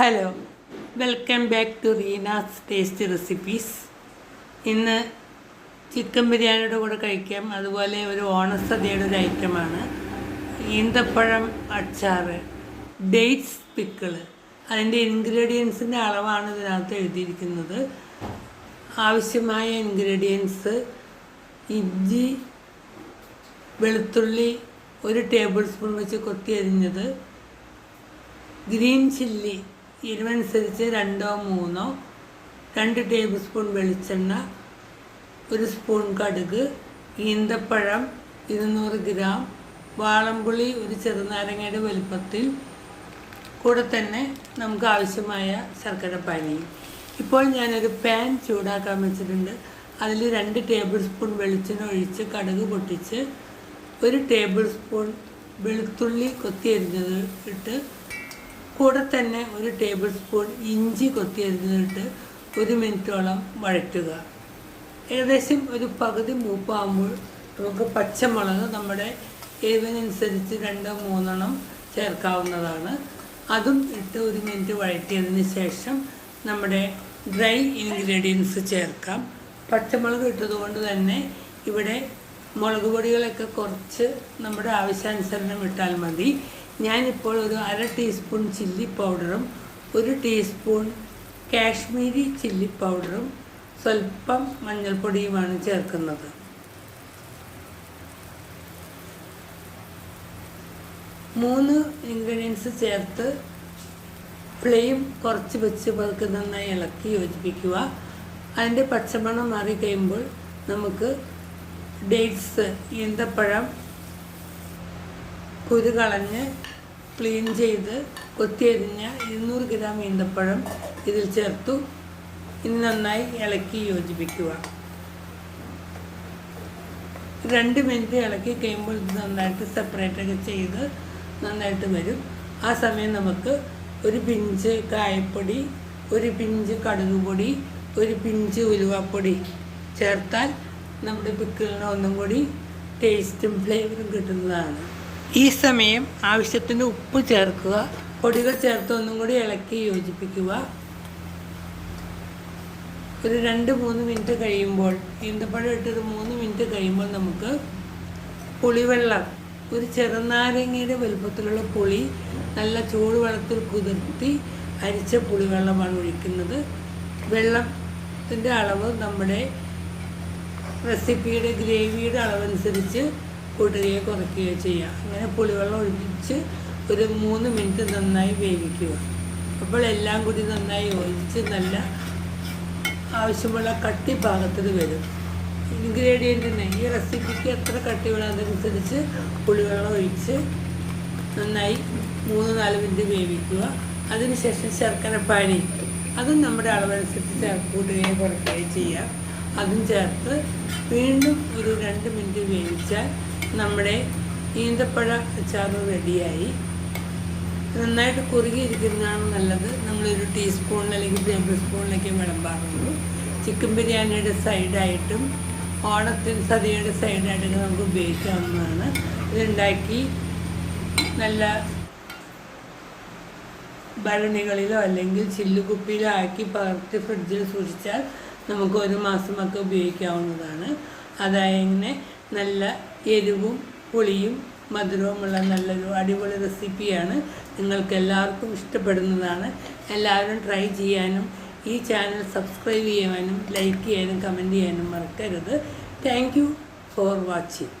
Hello welcome back to Reena's taste recipes. ഇന്ന് chicken ബിരിയാണിയുടെ കൂടെ കഴിക്കാം. അതുപോലെ ഒരു ഓണസദ്യയുടെ ഒരു ഐറ്റമാണ്. ഈന്തപ്പഴം അച്ചാർ ഡേറ്റ്സ് പിക്കിൾ അതിന്റെ ഇൻഗ്രീഡിയൻസിന്റെ അളവാണ് ഇതിനകത്ത് എഴുതിയിരിക്കുന്നത്. ആവശ്യമായ ഇൻഗ്രീഡിയൻസ് ഇഞ്ചി വെളുത്തുള്ളി ഒരു ടേബിൾ സ്പൂൺ വെച്ച് കൊത്തി അരിഞ്ഞത് ഗ്രീൻ ചില്ലി എരിവനുസരിച്ച് രണ്ടോ മൂന്നോ രണ്ട് ടേബിൾ സ്പൂൺ വെളിച്ചെണ്ണ ഒരു സ്പൂൺ കടുക് ഈന്തപ്പഴം ഇരുന്നൂറ് ഗ്രാം വാളംപുളി ഒരു ചെറുനാരങ്ങയുടെ വലുപ്പത്തിൽ കൂടെ തന്നെ നമുക്ക് ആവശ്യമായ ശർക്കര പാനിയും ഇപ്പോൾ ഞാനൊരു പാൻ ചൂടാക്കാൻ വെച്ചിട്ടുണ്ട്. അതിൽ രണ്ട് ടേബിൾ സ്പൂൺ വെളിച്ചെണ്ണ ഒഴിച്ച് കടുക് പൊട്ടിച്ച് ഒരു ടേബിൾ സ്പൂൺ വെളുത്തുള്ളി കൊത്തിയരിഞ്ഞത് ഇട്ട് കൂടെ തന്നെ ഒരു ടേബിൾ സ്പൂൺ ഇഞ്ചി കൊത്തിയരിഞ്ഞിട്ട് ഒരു മിനിറ്റോളം വഴറ്റുക. ഏകദേശം ഒരു പകുതി മൂപ്പാകുമ്പോൾ നമുക്ക് പച്ചമുളക് നമ്മുടെ എരിവിനനുസരിച്ച് രണ്ടോ മൂന്നെണ്ണം ചേർക്കാവുന്നതാണ്. അതും ഇട്ട് ഒരു മിനിറ്റ് വഴറ്റിയതിന് ശേഷം നമ്മുടെ ഡ്രൈ ഇൻഗ്രീഡിയൻസ് ചേർക്കാം. പച്ചമുളക് ഇട്ടതുകൊണ്ട് തന്നെ ഇവിടെ മുളക് പൊടികളൊക്കെ കുറച്ച് നമ്മുടെ ആവശ്യാനുസരണം ഇട്ടാൽ മതി. ഞാനിപ്പോൾ ഒരു അര ടീസ്പൂൺ ചില്ലി പൗഡറും ഒരു ടീസ്പൂൺ കാശ്മീരി ചില്ലി പൗഡറും സ്വല്പം മഞ്ഞൾപ്പൊടിയുമാണ് ചേർക്കുന്നത്. മൂന്ന് ഇൻഗ്രീഡിയൻസ് ചേർത്ത് ഫ്ലെയിം കുറച്ച് വെച്ച് പതുക്കെ നന്നായി ഇളക്കി യോജിപ്പിക്കുക. അതിന്റെ പച്ചമണം മാറി കഴിയുമ്പോൾ നമുക്ക് ഡേറ്റ്സ് ഈന്തപ്പഴം കുരു കളഞ്ഞ് ക്ലീൻ ചെയ്ത് കൊത്തിയരിഞ്ഞ ഇരുന്നൂറ് ഗ്രാം ഈന്തപ്പഴം ഇതിൽ ചേർത്തു. ഇനി നന്നായി ഇളക്കി യോജിപ്പിക്കുക. രണ്ട് മിനിറ്റ് ഇളക്കി കഴിയുമ്പോൾ ഇത് നന്നായിട്ട് സെപ്പറേറ്റ് ഒക്കെ ചെയ്ത് നന്നായിട്ട് വരും. ആ സമയം നമുക്ക് ഒരു പിഞ്ച് കായപ്പൊടി ഒരു പിഞ്ച് കടുക് പൊടി ഒരു പിഞ്ച് ഉലുവാപ്പൊടി ചേർത്താൽ നമ്മുടെ പിക്കിളിന് ഒന്നും കൂടി ടേസ്റ്റും ഫ്ലേവറും കിട്ടുന്നതാണ്. ഈ സമയം ആവശ്യത്തിന് ഉപ്പ് ചേർക്കുക പൊടികൾ ചേർത്ത് ഒന്നും കൂടി ഇളക്കി യോജിപ്പിക്കുക. ഒരു രണ്ട് മൂന്ന് മിനിറ്റ് കഴിയുമ്പോൾ ഈന്തപ്പഴം ഇട്ടൊരു മൂന്ന് മിനിറ്റ് കഴിയുമ്പോൾ നമുക്ക് പുളിവെള്ളം ഒരു ചെറുനാരങ്ങയുടെ വലുപ്പത്തിലുള്ള പുളി നല്ല ചൂടുവെള്ളത്തിൽ കുതിർത്തി അരിച്ച പുളിവെള്ളമാണ് ഒഴിക്കുന്നത്. വെള്ളത്തിന്റെ അളവ് നമ്മുടെ റെസിപ്പിയുടെ ഗ്രേവിയുടെ അളവനുസരിച്ച് കൂട്ടുകയോ കുറയ്ക്കുകയോ ചെയ്യാം അങ്ങനെ പുളിവെള്ളം ഒഴിച്ച് ഒരു മൂന്ന് മിനിറ്റ് നന്നായി വേവിക്കുക. അപ്പോൾ എല്ലാം കൂടി നന്നായി ഒഴിച്ച് നല്ല ആവശ്യമുള്ള കട്ടി പാകത്തിൽ വരും. ഇൻഗ്രീഡിയന്റിന് ഈ റെസിപ്പിക്ക് എത്ര കട്ടി വേണം അതനുസരിച്ച് പുളിവെള്ളം ഒഴിച്ച് നന്നായി മൂന്ന് നാല് മിനിറ്റ് വേവിക്കുക. അതിനുശേഷം ശർക്കര പാനി. അതും നമ്മുടെ അളവനുസരിച്ച് ചേർത്ത് കൂട്ടുകയും കുറയ്ക്കുകയും ചെയ്യാം അതും ചേർത്ത് വീണ്ടും ഒരു രണ്ട് മിനിറ്റ് വേവിച്ചാൽ നമ്മുടെ ഈന്തപ്പഴ അച്ചാർ റെഡിയായി. നന്നായിട്ട് കുറുകിയിരിക്കുന്നതാണ് നല്ലത്. നമ്മളൊരു ടീസ്പൂൺ അല്ലെങ്കിൽ ടേബിൾ സ്പൂണിലൊക്കെ വിളമ്പാറുള്ളൂ. ചിക്കൻ ബിരിയാണിയുടെ സൈഡായിട്ടും ഓണത്തിന് സദ്യയുടെ സൈഡായിട്ടൊക്കെ നമുക്ക് ഉപയോഗിക്കാവുന്നതാണ്. ഇതുണ്ടാക്കി നല്ല ഭരണികളിലോ അല്ലെങ്കിൽ ചില്ലുകുപ്പിയിലോ ആക്കി പകർത്തി ഫ്രിഡ്ജിൽ സൂക്ഷിച്ചാൽ നമുക്ക് ഒരു മാസമൊക്കെ ഉപയോഗിക്കാവുന്നതാണ്. അതായത് നല്ല എരിവും പുളിയും മധുരവുമുള്ള നല്ലൊരു അടിപൊളി റെസിപ്പിയാണ് നിങ്ങൾക്ക് എല്ലാവർക്കും ഇഷ്ടപ്പെടുന്നതാണ്. എല്ലാവരും ട്രൈ ചെയ്യാനും ഈ ചാനൽ സബ്സ്ക്രൈബ് ചെയ്യാനും ലൈക്ക് ചെയ്യാനും കമന്റ് ചെയ്യാനും മറക്കരുത്. Thank for watching.